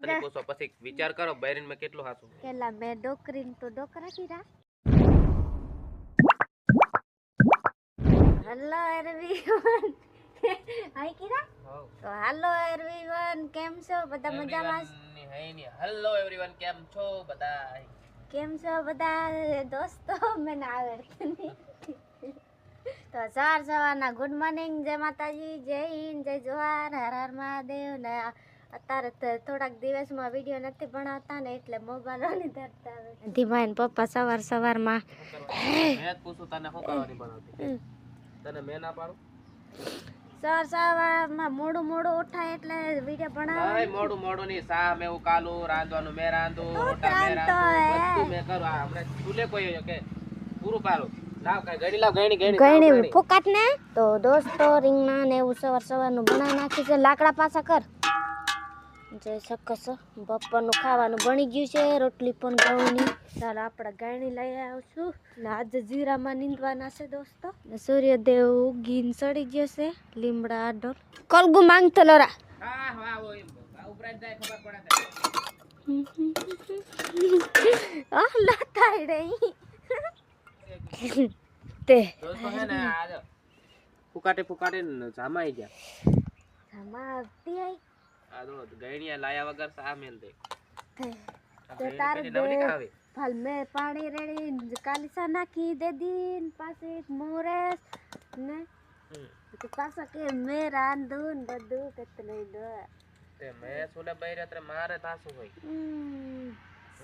તને પૂછો પછી વિચાર કરો બૈરીન મેં કેટલું હાસું કેલા મેં ડોકરીન તો ડોકરા કીરા હલો એરવીવન. હાય કીરા તો હાલો એરવીવન કેમ છો? બધા મજામાં હેલો એવરીવન કેમ છો બધા? કેમ છો બધા દોસ્તો? મને આવડે તો સવાર સવારના ગુડ મોર્નિંગ જય માતાજી જય હિન્દ જય જોહાર હર હર મહાદેવ ને અત્યારે તો થોડાક દિવસમાં વીડિયો નથી બનાવતા ને એટલે મોબાઈલ નહીં ધરતા આવે. ધીમા ને પપ્પા સવાર સવારમાં. મેં પૂછું તને શું કરવાની ભણાવતી? તને મેં ના પાડું? સવાર સવારમાં મોડું મોડું ઉઠાય એટલે વીડિયો બનાવે ભાઈ મોડું મોડું ની સા મેં ઉકાલું રાંધવાનું મેં રાંધું તું રોટા મેં રાંધું બધું મેં કરું. આપણે ચૂલે કોઈ કે પૂરું પાડું. ગણી લાવ ગણી ગણી ગયણી લાવ, ગણી. ફૂકાટ ને? તો દોસ્તો રીંગણા ને એવું સવાર સવારનું બનાવી નાખ્યું છે. લાકડા પાછા કર. જોઈ શકો બપોરનું ખાવાનું બની ગયું છે. રોટલી પણ ઘઉંની. ચાલો આપણે ગાયણી લઈ આવશું. ને આજે જીરામાં નીંદવાના છે દોસ્તો. ને સૂર્યદેવ ઉગીને ચડી ગયો છે. લીમડા આડોલ. કલગુ માંગતો લોરા જાય તે. ફુકાટે ફુકાટે ને જામાઈ ગયા. જામા આવતી આઈ. આ તો ગયણીયા લાયા વગર સા મેલ દે તે તારે ખાવી. ફાલ મેં પાણી રેડી કાલીસા નાખી દે દીન પાછી મોરેસ ને. તો પાછા કે મેં રાંધું ને બધું કેટલું દો તે મેં સુલે બૈરે એટલે મારે થાશું હોય.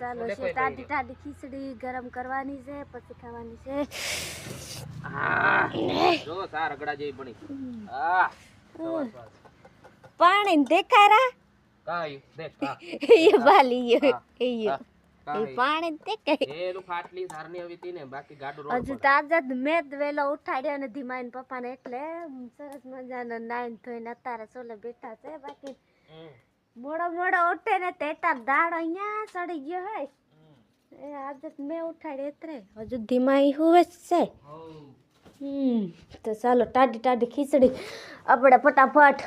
ચાલો છે બૈરી. ટાડી ખીચડી ગરમ કરવાની છે પછી ખાવાની છે જો સા રગડા જેવી બની આ. પાણી દેખાય રા કાંઈ દેખ આ એ બાલી એ હા, એ આ, કાંઈ. પાણી દેખાય એલું ફાટલી સારની આવી હતી ને બાકી ગાડું રોડ હજુ પર. તાજા જ મેં જ વેલો ઉઠાડ્યો ને ધીમાઈન પપ્પાને એટલે સરસ મજાનો નાઈન ધોઈને અત્યારે સોલે બેઠા છે બાકી હમ, મોડો મોડો ઉઠે ને તે તાર દાડ અહીંયા ચડી ગયો હોય. હમ. એ આજે જ મેં ઉઠાડી એતરે. હજુ ધીમાઈ હુવે જ છે. હોવ. હમ તો ચાલો ટાડી ટાડી ખીચડી. આપણે ફટાફટ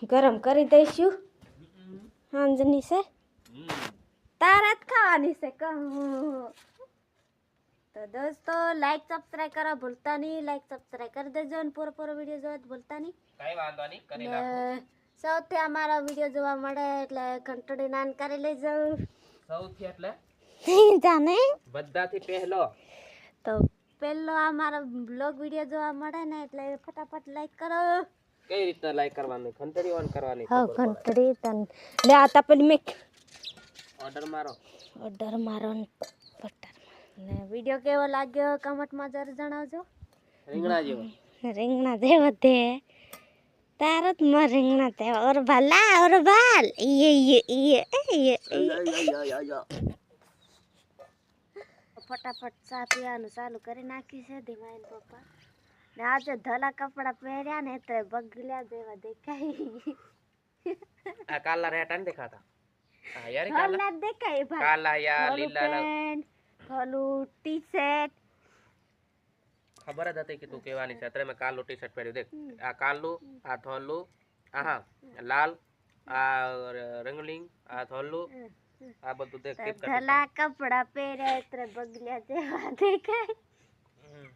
ગરમ કરી દઈશું. સાંજની છે. તારા જ ખાવાની છે તો દોસ્તો લાઈક સબસ્ક્રાઈબ કરો ભૂલતા નહીં. લાઈક સબસ્ક્રાઈબ કરી દેજો અને પૂરો પૂરો વીડિયો જોવા ભૂલતા નહીં. કઈ વાંધો નહીં કરી નાખો. સૌથી અમારા વીડિયો જોવા મળે એટલે ઘંટડી નાન કરી લેજો. સૌથી એટલે? જાને? બધાથી પહેલો. તો પહેલો અમારો બ્લોગ વીડિયો જોવા મળે ને એટલે ફટાફટ લાઈક કરો. કઈ રીતના લાઈક કરવાની? ઘંટડી ઓન કરવાની હા ઘંટડી તન. લે આ તપલી મે ઓર્ડર મારો. ઓર્ડર મારો બટર ને વીડિયો કેવો લાગ્યો? કમેન્ટમાં જરૂર જણાવજો. રીંગણા જેવો. રીંગણા દેવા દે તારત જ માં રીંગણા દેવા ઓર ભલા ઓર ભાલ. ઈએ યે ઈએ ઈએ ફટાફટ ચા પીવાનું ચાલુ કરી નાખી છે ધીમાઈન પપ્પા. ને આજે ધોલા કપડા પહેર્યા ને તો બગલ્યા જેવા દેખાય. આ કાલા રેટા ને દેખાતા? હા યાર કાલા. દેખાય ભાઈ. કાલા યા ધોલું લીલા લા- પેન્ટ ધોલું ટી શર્ટ ખબર જ હતી કે તું કહેવાની છે. અત્યારે મેં કાલું ટી શર્ટ પહેર્યું. દેખ આ કાલું આ થોલું આ હા લાલ આ ર- આ થોલું આ બધું દેખ ટીપ કપડા પહેર્યા એટલે બગલ્યા જેવા દેખાય. હમ.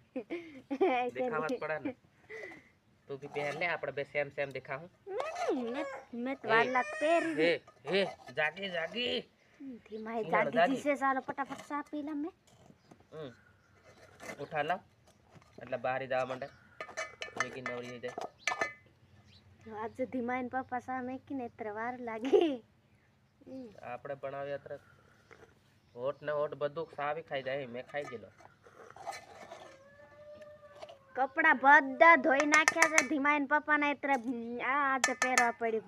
દેખાવા જ પડે ને તું બી પહેર લે આપણે બે સેમ સેમ દેખાવું હમ, મેં- મેં તો વાલા પહેરી હે હે જાગી જાગી ધીમાઈ ઉમર જાગી જાગી. જશે ચાલો ફટાફટ ચા પી લે મેં હમ ઉઠા લાવ એટલે બહાર જવા માંડે મેગી નવરી થઈ જાય આજે ધીમાઈન પપ્પા સા મેકીને એટલે વાર લાગી હમ, આપણે બનાવ્યા તરત હોટ ને હોટ બધું સાવી ખાઈ જાય મેં ખાઈ ગયેલો કપડા બધા ધોઈ નાખ્યા છે. ધીમાઈન પપ્પાને એટલે આ આજે પહેરવા પડી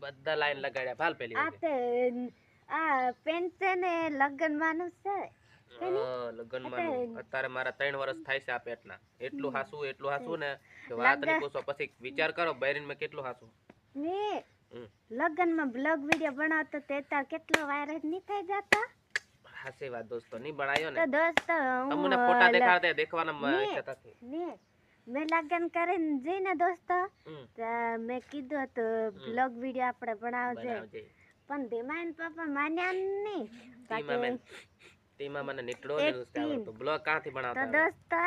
બધા લાઈન લગાડ્યા ભાલ પેલી આ તે આ પેન્ટ છે ને લગ્નમાંનું છે. લગ્નમાં અત્યારે મારા ત્રણ વર્ષ થાય છે આ પેટના. એટલું હાસું એટલું હાસું ને કે વાત નહીં પૂછો. પછી વિચાર કરો બૈરીનમાં કેટલું હાસું ને હમ. લગ્નમાં બ્લોગ વીડિયો બનાવતો તે કેટલો વાયરલ નહીં થઈ જતો? હાસી વાત દોસ્તો નહીં બનાયો તો ને દોસ્તો તમને ફોટા દેખાડતે દેખવાના. ઈચ્છા ને મેં લગ્ન કરીને જઈને દોસ્તો મેં કીધું હતું બ્લોગ વીડિયો આપણે બનાવજે. પણ ધીમાઈન પપ્પા માન્યા નહીં. તેમાં મેં મને નીકળો ને આવડતું બ્લોગ ક્યાંથી તો બનાવતા તો દોસ્તો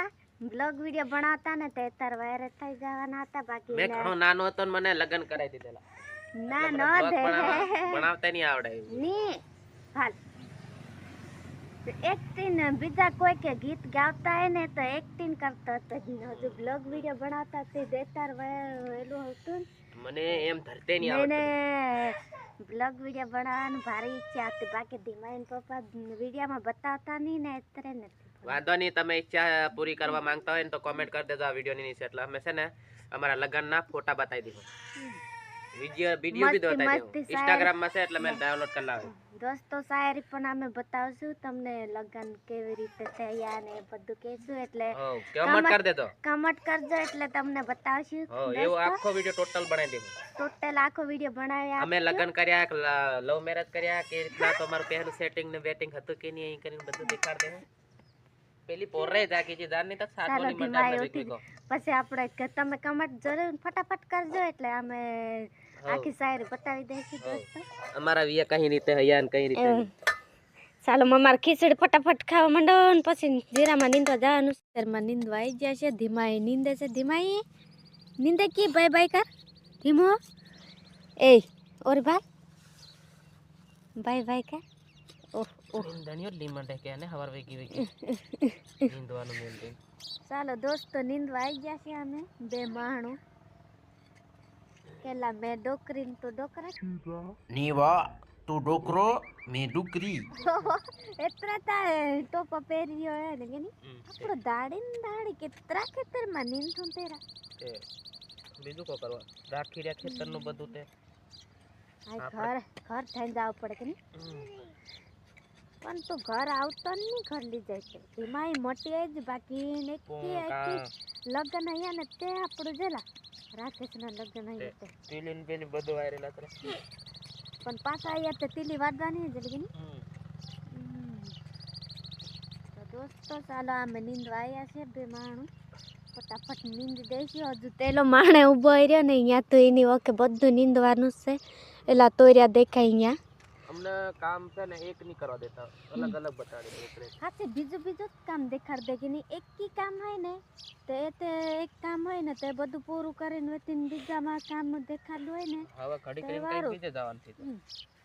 બ્લોગ વિડિયો બનાવતા ને તે તાર વાયરલ થઈ જવાના હતા બાકી મેં ઘણો નાનો હતો ને મને લગન કરાવી દીધેલા. ના ન દે બનાવતા નહીં આવડે ની હાલ. એક્ટિંગ બીજા કોઈ કે ગીત ગાવતા હોય ને તો એક્ટિંગ કરતો હતો. હજુ બ્લોગ વીડિયો બનાવતા તે દેતાર વહેલું હતું મને એમ ધરતે નહીં આવડતું. બ્લોગ વીડિયો બનાવવાનું ભારી ઈચ્છા હતી. બાકી ધીમાઈન પપ્પા વિડીયોમાં બતાવતા નહીં ને અત્યારે નથી વાંધો નહીં તમે ઈચ્છા પૂરી કરવા માંગતા હોય ને તો કોમેન્ટ કરી દેજો આ વિડીયોની નીચે. એટલે અમે છે ને અમારા લગ્નના ફોટા બતાવી દઈશું વીડિયો વીડિયો બી બતાવી મસ્તી દઈશું ઇન્સ્ટાગ્રામમાં છે એટલે મેં ડાઉનલોડ કરી લાવ્યો દોસ્તો શાયરી પણ અમે બતાવશું. તમને લગન કેવી રીતે થયા ને બધું કહેશું. એટલે કમેન્ટ કરી દેજો કમેન્ટ કરજો એટલે તમને બતાવશું. એવો આખો વીડિયો ટોટલ બનાવી દેવું. ટોટલ આખો વીડિયો બનાવ્યા અમે લગન કર્યા લવ મેરેજ કર્યા કે રીતના તમારું પહેલું સેટિંગ ને વેટિંગ હતું કે નહીં અહીં કરીને બધું દેખાડ દે પેલી પોરે જાગી છે. જાન નહીં તો ચાલો, મજા ધીમા આવે પછી આપણે કે તમે કમેન્ટ જરૂર ફટાફટ કરજો એટલે અમે આખી શાયરી બતાવી દઈશું હો. દોસ્તો. અમારા વિયા કઈ રીતે હૈયા ને કઈ રીતે ચાલો મમાર ખીચડી ફટાફટ ખાવા માંડો ને પછી જીરામાં નીંદવા જવાનું શેરમાં નીંદવા આવી ગયા છે. ધીમાઈ નીંદે છે. ધીમાઈ નીંદે કી ભાઈ બાય કર? ધીમો. એ ઓર ભાઈ. બાય બાય કર. નીંદણીઓ લીમંડે કે ને હવાર વેગી વેગી નીંદવાનું મેન થing. ચાલો દોસ્તો નિંદવા આવી ગયા છે અમે બે માણો પેલા મેં ડોકરીને તો ડોકરા નીવા તું ડોકરો મે ડુકરી એતરા તારે ટોપા પહેર્યો હે ને કે આપણો દાડી ને દાડી કેટલા ખેતરમાં નીંદું તેરા તે બીજું કો કરવા રાખી રહ્યા ખેતરનું બધું તે ઘર ઘર થઈને જવું પડે કે નહીં પણ તું ઘર આવતો જ નહીં ઘર લઈ જાય છે એમાં મોટી જ બાકી ને લગ્ન અહીંયા ને તે આપણું જેલા રાકેશના લગ્ન અહીંયા તે. પેલી બધું વાયરેલા કરે પણ પાછા અહીંયા તે તીલી વાડવાની જ એટલે તો દોસ્તો ચાલો અમે નીંદવા આવ્યા છે બે માણું. ફટાફટ નીંદ દઈશું હજુ તેલો માણે ઊભો રહ્યો ને અહીંયા તો એની વખતે બધું નીંદવાનું છે. એલા તોર્યા દેખાય અહીંયા. અમને કામ છે ને એક નહીં કરવા દેતા. અલગ અલગ બતાડી દે એટલે હાથે બીજું બીજું જ કામ દેખાડ દે કે નહીં. એક કી કામ હોય ને તો એ તે એક કામ હોય ને તે બધું પૂરું કરીને વતીન બીજામાં કામ દેખાડવું હોય ને હવે ઘડી કરીને. કઈ બીજે જવાનું છે.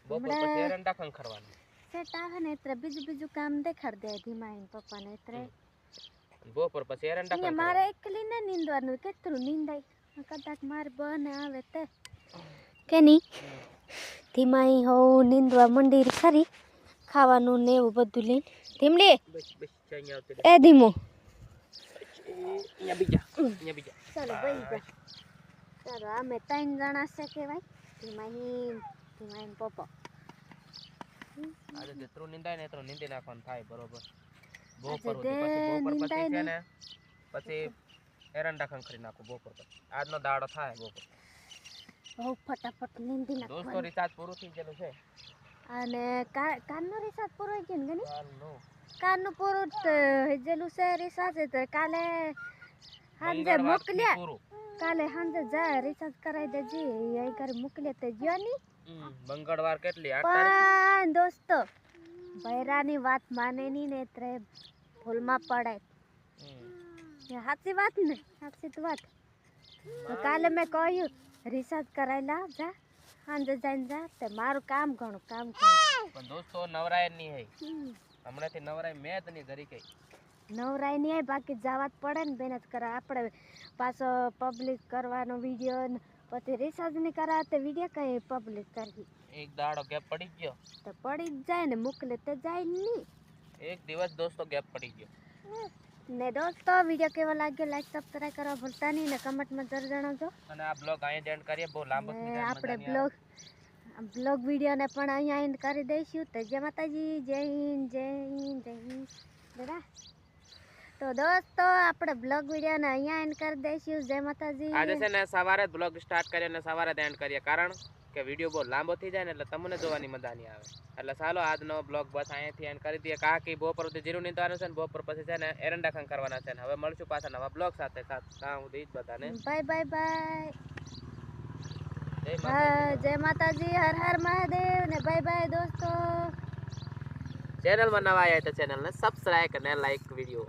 બપોર પછી એરંડા ખંખરવાનું સેટ આવે ને એટલે બીજું બીજું કામ દેખાડ દે ધીમાઈન પપ્પાને એટલે બપોર પછી એરંડા અહીંયા મારે એકલી ને નીંદવાનું કેટલું નીંદાય. કદાચ મારે બને આવે તે. કે નહીં? ધીમા હોઉ નીંદવા મંડી ખરી. ખાવાનું ને એવું બધું લઈને. આવતી એ ધીમો. બીજા ચાલો ચાલો અમે ત્રણ જણા છે કહેવાય. ધીમા અહીં ધીમા અહીં પપ્પા. આજે જેટલું નિંદાય ને એટલું નીંદી નાખવાનું થાય બરોબર. બપોર પછી બપોર પછી છે ને. ને પછી એરંડા ખંખરી નાખું બપોર પછી આજનો દાડો થાય બપોર બહુ ફટાફટ નીંદી દોસ્તો રિચાર્જ પૂરું થઈ ગયેલું છે. અને કારનો રિચાર્જ પૂરો થઈ ગયો ને. કારનું પૂરું હેજેલું છે રિચાર્જ તો. કાલે સાંજે મોકલ્યા. કાલે સાંજે જા રિચાર્જ કરાવી દેજે. એ ઘરે મોકલ્યા તે ગયો ની મંગળવાર કેટલી? પણ દોસ્તો ભૈરાની વાત માને ની ને ત્રે ભૂલમાં પડાય. સાચી વાત ને? સાચી વાત. કાલે મેં કહ્યું રિસાર્જ કરાયેલા જા. સાંજે જઈને જા. તે મારું કામ ઘણું કામ ઘણું. પણ દોસ્તો નવરાય જ નહીં હે હમ. હમણાંથી નવરાય મેં જ નહીં ધરી કઈ. નવરાય નહીં આય બાકી જવા જ પડે ને મહેનત કરે. આપણે પાછો પબ્લિક કરવાનો વીડિયો ને પછી રિસાર્જ નહીં કરાવે તો વીડિયો કઈ પબ્લિક કરવી. એક દાડો ગેપ પડી ગયો. તો પડી જ જાય ને મોકલે તો જાય નહીં. એક દિવસ દોસ્તો ગેપ પડી ગયો. ને દોસ્તો વીડિયો કેવો લાગ્યો? લાઈક સબસ્ક્રાઇબ કરવા ભૂલતા નહીં ને કમેન્ટમાં જરૂર જણાવજો. અને આ બ્લોગ અહીંયા એન્ડ કરીએ બહુ લાંબો આપણે બ્લોગ બ્લોગ વિડીયોને પણ અહીંયા એન્ડ કરી દઈશું. તો જય માતાજી જય હિન્દ જય હિન્દ જય હિન્દ. દાદા તો દોસ્તો આપણે બ્લોગ વિડીયોને અહીંયા એન્ડ કરી દઈશું. જય માતાજી. આજે છે ને સવારે બ્લોગ સ્ટાર્ટ કરીએ અને સવારે એન્ડ કરીએ. કારણ? કે વીડિયો બહુ લાંબો થઈ જાય ને એટલે તમને જોવાની મજા નહીં આવે. એટલે ચાલો આજનો બ્લોગ બસ અહીંયાથી એન્ડ કરી દઈએ. કાકી બપોર સુધી જીરું નીંદવાનું છે ને બપોર પછી છે ને એરંડા ખંગ કરવાના છે ને. હવે મળશું પાછા નવા બ્લોગ સાથે. ત્યાં સુધી જ બધાને. બાય બાય બાય જય માતાજી. જય માતાજી. હર હર મહાદેવ ને બાય બાય દોસ્તો. ચેનલમાં નવા આવ્યા તો ચેનલને સબસ્ક્રાઇબ અને લાઈક વીડિયો